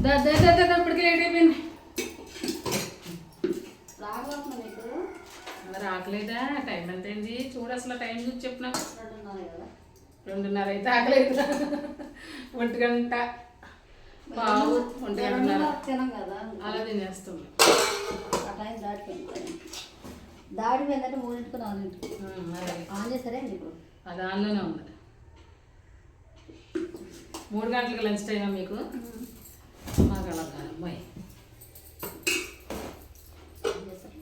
ఇప్పటికి లేట్ అయిపోయింది. ఆకలేదా? టైం ఎంత అయింది? చూడు అసలు టైం చూసి చెప్పు నాకు. రెండున్నర అయితే ఆకలేదు. ఒంటి గంట. పావు ఒంటి గంటన్నర. అలా తినేస్తుంది. ఆ టైం దాటిపోయింది. టైం. దాటిపోయిందంటే మూడింటికి నాలుగింటికి. ఆన్ చేస్తారే ఇప్పుడు? అది ఆన్లోనే ఉంది. మూడు గంటలకు లంచ్ టైమా మీకు? మాకు అలా కాదు అమ్మాయి ఆన్ చేస్తారే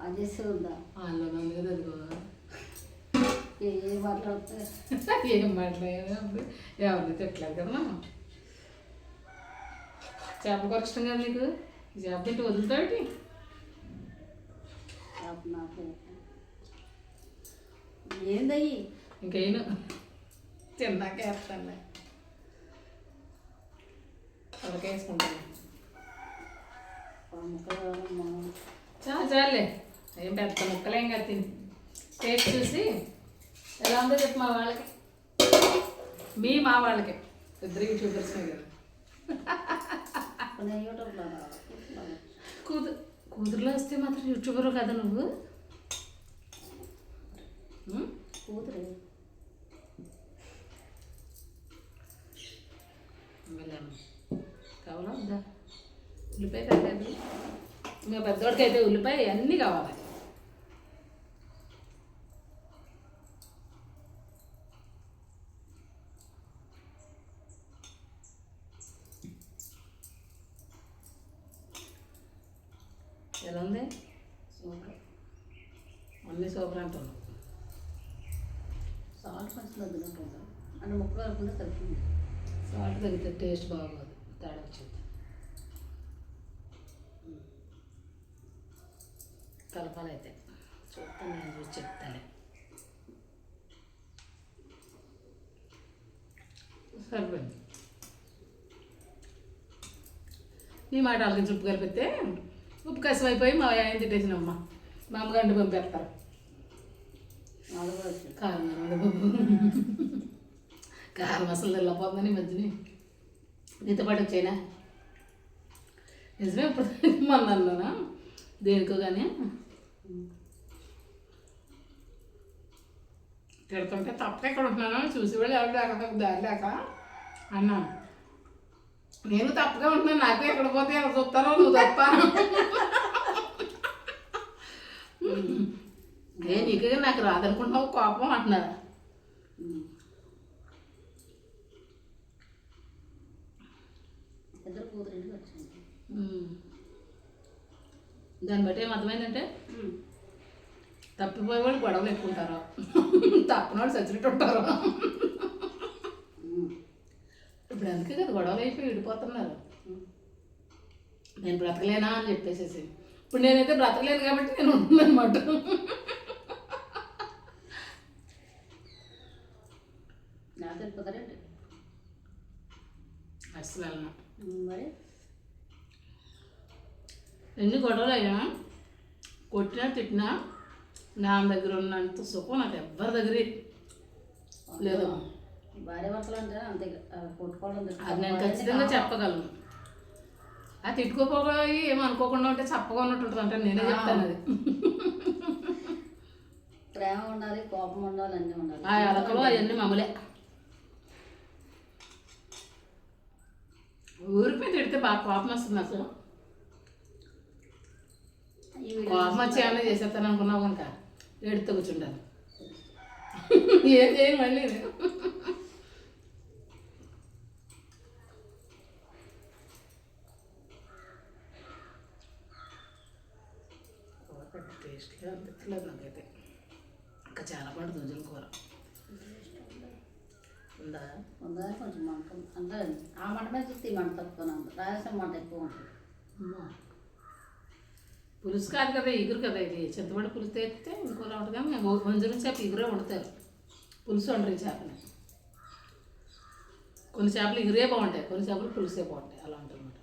ఆన్ చేస్తే ఉందా ఆన్లోనే ఉంది కదా అదిగో ఏ ఏ ఏం మాట్లాడారు అప్పుడు ఎవరిని తిట్టలేదు కదా మనం చేప కూర కదా నీకు చేప తింటే వదులుతాడు నాకు నాకు ఏందయ్యి ఇంకేను తిన్నాక వేస్తాను ఉడక వేసుకుంటాను. ముక్కలు చాలా చాలే. ఏం పెద్ద ముక్కలేం కదా తిని. టేస్ట్ చూసి ఎలా ఉందో చెప్పు మా వాళ్ళకి. మీ మా వాళ్ళకి. ఇద్దరు యూట్యూబర్స్ కదా. కూతురు కూతురులో వస్తే మాత్రం యూట్యూబర్ కదా నువ్వు? కూతురు. వెళ్ళాము కావాలా? వద్దా ఉల్లిపాయ తగ్గదు ఇంకా పెద్దోడికి అయితే ఉల్లిపాయ అన్నీ కావాలి. ఎలా ఉంది? సూపర్. అన్నీ సూపర్ అంటున్నాను సాల్ట్ కొంచెం తగ్గినట్టుందా అంటే ముక్క కలుపుకుంటే సరిపోయింది సాల్ట్ తగ్గితే టేస్ట్ బాగోదు. తేడా వచ్చింది కలపాలైతే. చూస్తాను నేను చూసి చెప్తాను సరిపోయింది. నీ మాట వాళ్ళకి ఉప్పు కలిపితే ఉప్పు కసం అయిపోయి మా ఆయన తిట్టేసినమ్మ మా అమ్మగారిని పంపేస్తారు. కారం కారం అసలు వెళ్ళిపోతుందని మధ్యని నీతో పాటు వచ్చాయినా? నిజమే ఇప్పుడు మొన్న అన్నానా? దేనికో కానీ తిడుతుంటే తప్పక ఎక్కడ ఉంటున్నాను చూసి వెళ్ళి ఎవరు లేక దారి లేక అన్నాను. నేను తప్పగా ఉంటున్నాను నాకు ఎక్కడ పోతే ఎవరు చూస్తారో నువ్వు తప్ప. ఏ నీకు నాకు రాదనుకుంటున్నావు కోపం అంటున్నారు? ఇద్దరు కూతురు వచ్చింది. దాన్ని బట్టి ఏమర్థమైందంటే తప్పిపోయే వాళ్ళు గొడవలు ఎక్కువ ఉంటారు తప్పని వాళ్ళు చచ్చినట్టు ఉంటారు ఇప్పుడు అందుకే కదా గొడవలు అయిపోయి విడిపోతున్నారు. నేను బ్రతకలేనా అని చెప్పేసేసి. ఇప్పుడు నేనైతే బ్రతకలేను కాబట్టి నేను ఉంటున్నాను అనమాట నాకు వెళ్ళిపోతారేంటి వెళ్ళను మరి? ఎన్ని గొడవలు అయినా కొట్టినా తిట్టినా నా దగ్గర ఉన్నంత సుఖం నాకు ఎవ్వరి దగ్గర. లేదు. భార్య భర్తలు అంటే అంతే కొట్టుకోవడం అది నేను ఖచ్చితంగా చెప్పగలను. ఆ తిట్టుకోపోయి ఏమనుకోకుండా ఉంటే చప్పగా ఉన్నట్టు ఉంటుంది అంటే. నేనే చెప్తాను అది. ప్రేమ ఉండాలి కోపం ఉండాలి అన్నీ ఉండాలి. ఆ ఎలకలు అవన్నీ మామూలే ఊరికి తిడితే బాగా కోపం వస్తుంది నాకు. కోపం వచ్చి ఏమైనా చేసేస్తాను అనుకున్నావు కనుక ఎడుతూ కూర్చుంటాను. ఏం చేయను మళ్ళీ నేను. కూర పెద్ద టేస్ట్గా అనిపించలేదు నాకైతే ఇంకా చాలా పడుతుంది జుల కూర ఉందా ఉందని కొంచెం మంట అంటే ఆ మంట తక్కువ రాయలసీమ మంట ఎక్కువ ఉంటుంది. పులుసు కాదు కదా ఎగురు కదా ఇది. చింతపండు పులుసు తెస్తే ఇంకోలా ఉంటుంది కానీ మేము వంజరం చేప ఎగురే వండుతారు. పులుసు వండరు ఈ చేపని కొన్ని చేపలు ఎగురే బాగుంటాయి కొన్ని చేపలు పులుసే బాగుంటాయి. అలా ఉంటుంది అనమాట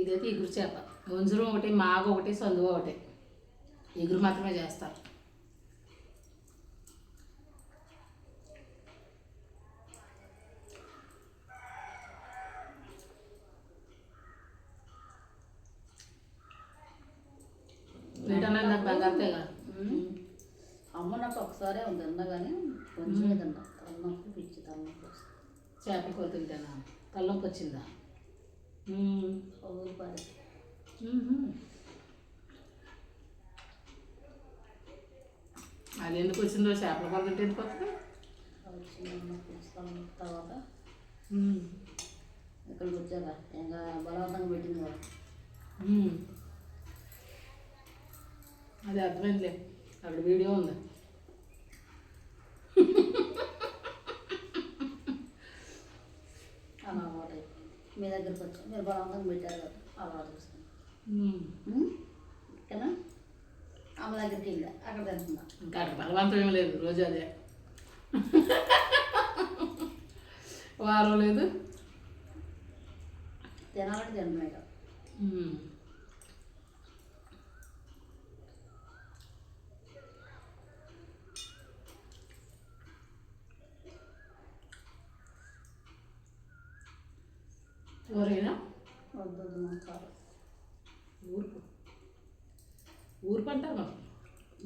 ఇదైతే ఎగురు చేప. వంజరం ఒకటి మాగ ఒకటి సందువ ఒకటి. ఎగురు మాత్రమే చేస్తారు. చేపల కూర తింటానా? తలనొప్పి వచ్చిందా? అది ఎందుకు వచ్చిందో చేపల కూర తింటే ఎందుకు వస్తుంది? తర్వాత. ఇక్కడికి వచ్చాక ఇంకా బలవంతంగా పెట్టింది కదా. అది అర్థమైందిలే. అక్కడ వీడియో ఉంది అలా అలవాటు అయిపోయింది. మీ దగ్గరికి వచ్చి మీరు బలవంతంగా పెట్టారు కదా అలవాటు చేస్తాను మ్మ్. ఓకేనా అమ్మ దగ్గరికి వెళ్ళా అక్కడ తింటున్నా ఇంకా అక్కడ బలవంతం ఏం లేదు రోజు అదే. వారం లేదు. తినాలంటే తింటున్నా ఊరేనా వద్దు మాకు ఊరుపు ఊరుపు అంటారు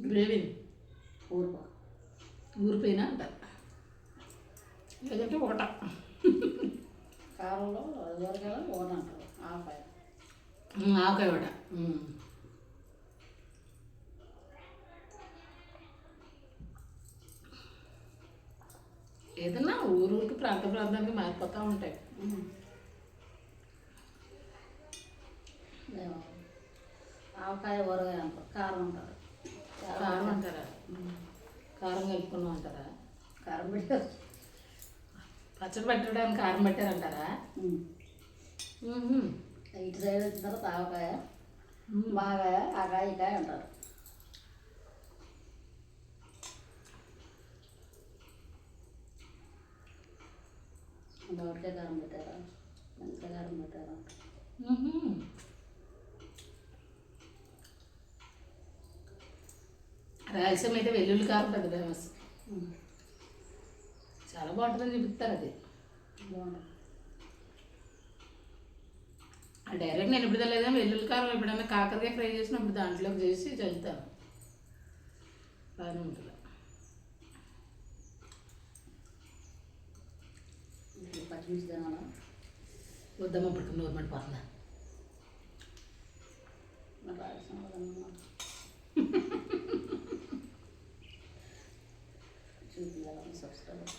గ్రేవీని ఊరుకో. ఊరిపోయినా అంటారు. లేదంటే ఒకట కారంలో ఎవరికైనా ఓన్ అంటారు. ఆపాయ ఆవకాయ ఒకట ఏదన్నా ఊరికి ప్రాంత ప్రాంతానికి మారిపోతూ ఉంటాయి మేము ఆవకాయ ఊరగాయ అంటారు. కారం అంటారు. కారం అంటారా? కారం కలుపుకున్నాం అంటారా? కారం పెట్టారు. పచ్చడి పెట్టడానికి కారం పెట్టారంటారా. ఇటు సైడ్ వచ్చిన తర్వాత ఆవకాయ మ్మ్. మాగాయ ఆ కాయ ఈ కాయ అంటారు దొరకాయ కారం పెట్టారా? మెంత కారం పెట్టారా? రాయలసీమ అయితే వెల్లుల్లి కారం పెద్ద ఫేమస్ చాలా బాగుంటుందని చూపిస్తారు అది. డైరెక్ట్ నేను ఎప్పుడు తెలియదు వెల్లుల్లి కారం ఎప్పుడైనా కాకరకాయ ఫ్రై చేసినప్పుడు దాంట్లోకి చేసి చల్లుతాను. బాగానే ఉంటుంది. పచ్చిమిర్చి తినాలా వద్దమ్మ పట్టుకుని నోరు పడిపోతుందా చూపించాలని సబ్స్క్రైబర్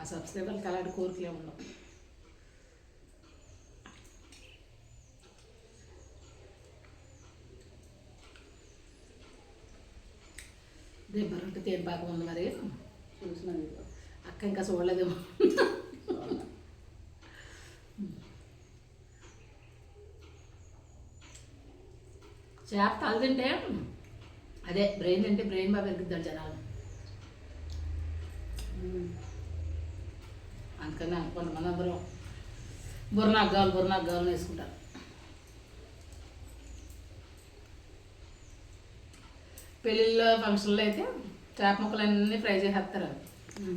ఆ సబ్స్క్రైబర్కి అలాంటి కోరికలే ఉండవు. దెబ్బరుంటే తేను పాకం ఉంది మరి. చూసిన వీడియో అక్క ఇంకా చూడలేదేమో. చేప తల తింటే అదే బ్రెయిన్ తింటే బ్రెయిన్ బాగా పెరుగుతాడు జనాలు. అందుకని కొంతమంది అందరూ బుర్రనాగ్గాలు బుర్రనాగ్గాలు వేసుకుంటారు పెళ్ళిళ్ళలో ఫంక్షన్లో అయితే చేప ముక్కలన్నీ ఫ్రై చేసేస్తారు.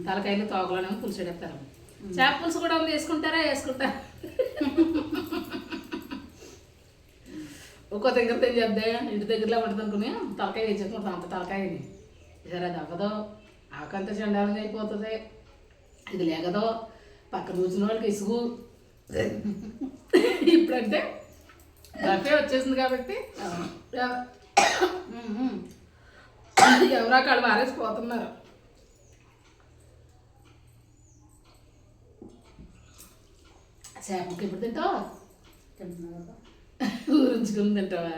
తలకాయలు తోకలను పులుసు పెడతారు. చేప పులుసు కూడా వేసుకుంటారా వేసుకుంటారా? ఒక్కో దగ్గర తెగి చేద్దే ఇంటి దగ్గరలో అనుకుని తలకాయ వేసేసుకుంటాం అంత తలకాయని సరే అది అవ్వదు ఆకంత చండాలంగా అయిపోతుంది. ఇది లేగదో. పక్కన కూర్చున్న వాళ్ళకి ఇసుగు. ఇప్పుడంటే బఫే వచ్చేసింది కాబట్టి ఎవ- ఎవరో అక్కడ మారేసిపోతున్నారు చేపకి ఇప్పుడు తింటావా? తింటున్నా కదా. ఊరించుకుని తింటావా?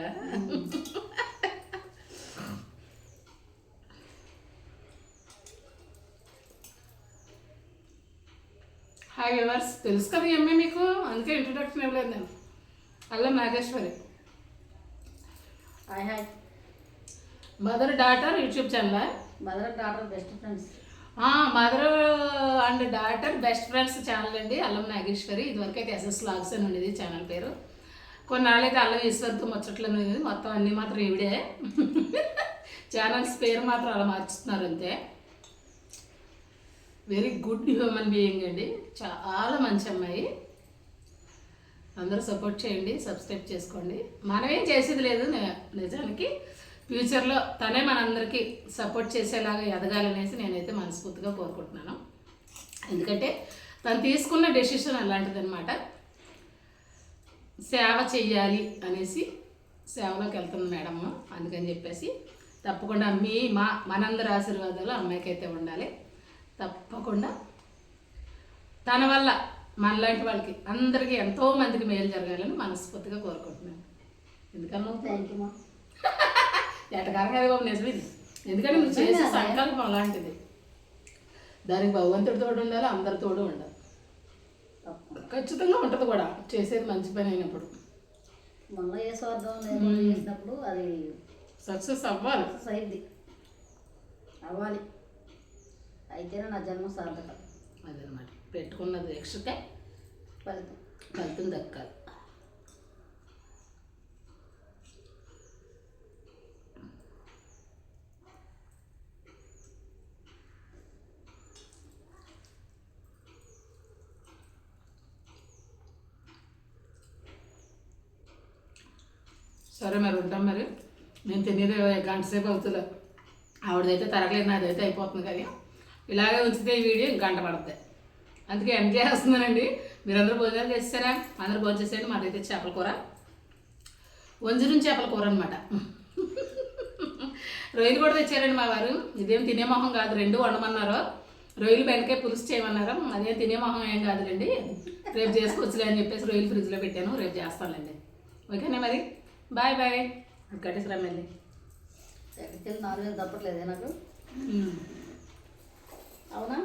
హాయ్ వ్యూవర్స్ తెలుసు కదా ఎమ్మె మీకు? అందుకే ఇంట్రొడక్షన్ ఇవ్వలేదు నేను. Allam Nageswari. Hi hi. Mother daughter YouTube channel mother daughter best friends mother and daughter best friends channel అండి అల్లం నాగేశ్వరి. ఇదివరకు అయితే ఎస్ఎస్ లాగ్స్ అని ఉండేది ఛానల్ పేరు. కొన్నాళ్ళైతే అల్లం ఈశ్వర్తో ముచ్చట్లు అనేది మొత్తం అన్నీ మాత్రం ఈవిడే. ఛానల్స్ పేరు మాత్రం అలా మార్చుతున్నారు అంతే. వెరీ గుడ్ హ్యూమన్ బీయింగ్ అండి. చాలా మంచి అమ్మాయి. అందరూ సపోర్ట్ చేయండి సబ్స్క్రైబ్ చేసుకోండి. మనమేం చేసేది లేదు నిజానికి. ఫ్యూచర్లో తనే మనందరికీ సపోర్ట్ చేసేలాగా ఎదగాలనేసి నేనైతే మనస్ఫూర్తిగా కోరుకుంటున్నాను. ఎందుకంటే తను తీసుకున్న డెసిషన్ అలాంటిదనమాట సేవ చెయ్యాలి అనేసి సేవలోకి వెళ్తుంది మేడం అందుకని చెప్పేసి తప్పకుండా మీ మా మనందరి ఆశీర్వాదాలు అమ్మాయికి అయితే ఉండాలి. తప్పకుండా తన వల్ల మనలాంటి వాళ్ళకి అందరికీ ఎంతో మందికి మేలు జరగాలని మనస్ఫూర్తిగా కోరుకుంటున్నాను. ఎందుకన్నా థ్యాంక్ యూ మా ఎటకారం కదా బాబు నిజమే ఇది. ఎందుకంటే నువ్వు చేసే సంకల్పం అలాంటిది. దానికి భగవంతుడి తోడు ఉండాలి అందరి తోడు ఉండాలి. ఖచ్చితంగా ఉంటుంది కూడా. చేసేది మంచి పని అయినప్పుడు. మొన్న ఏ స్వార్థం లేకుండా చేసినప్పుడు అది సక్సెస్ అవ్వాలి. సక్సెస్ అయింది అవ్వాలి. అయితేనే నా జన్మ సార్థకం. అదనమాట పెట్టుకున్న దీక్షకే ఫలితం. ఫలితం దక్కాలి. సరే మరి ఉంటాం మరి. నేను తినేది గంట సేపు అవుతుందా ఆవిడదైతే తరగలేదు నాదైతే అయిపోతుంది కానీ. ఇలాగే ఉంచితే ఈ వీడియో ఇంక గంట పడుతుంది అందుకే ఎండ్ చేస్తున్నానండి. మీరందరూ భోజనాలు చేస్తారా? అందరూ భోజనం చేసేయండి మాదైతే చేపల కూర. వంజరం చేపల కూర అనమాట రొయ్యలు కూడా తెచ్చారండి మా వారు. ఇదేం తినే మొహం కాదు రెండు వండమన్నారు. రొయ్యలు బెండకాయ పులుసు చేయమన్నారు. అదే తినే మొహం ఏం కాదులేండి. రేపు చేసుకోవచ్చులే అని చెప్పేసి రొయ్యలు ఫ్రిడ్జ్లో పెట్టాను రేపు చేస్తానులేండి. ఓకేనా మరి? Bye bye. కట్టేసి రమ్మండి ఎక్కడికి వెళ్ళి నాలుగు వేలు తప్పట్లేదే నాకు? అవునా?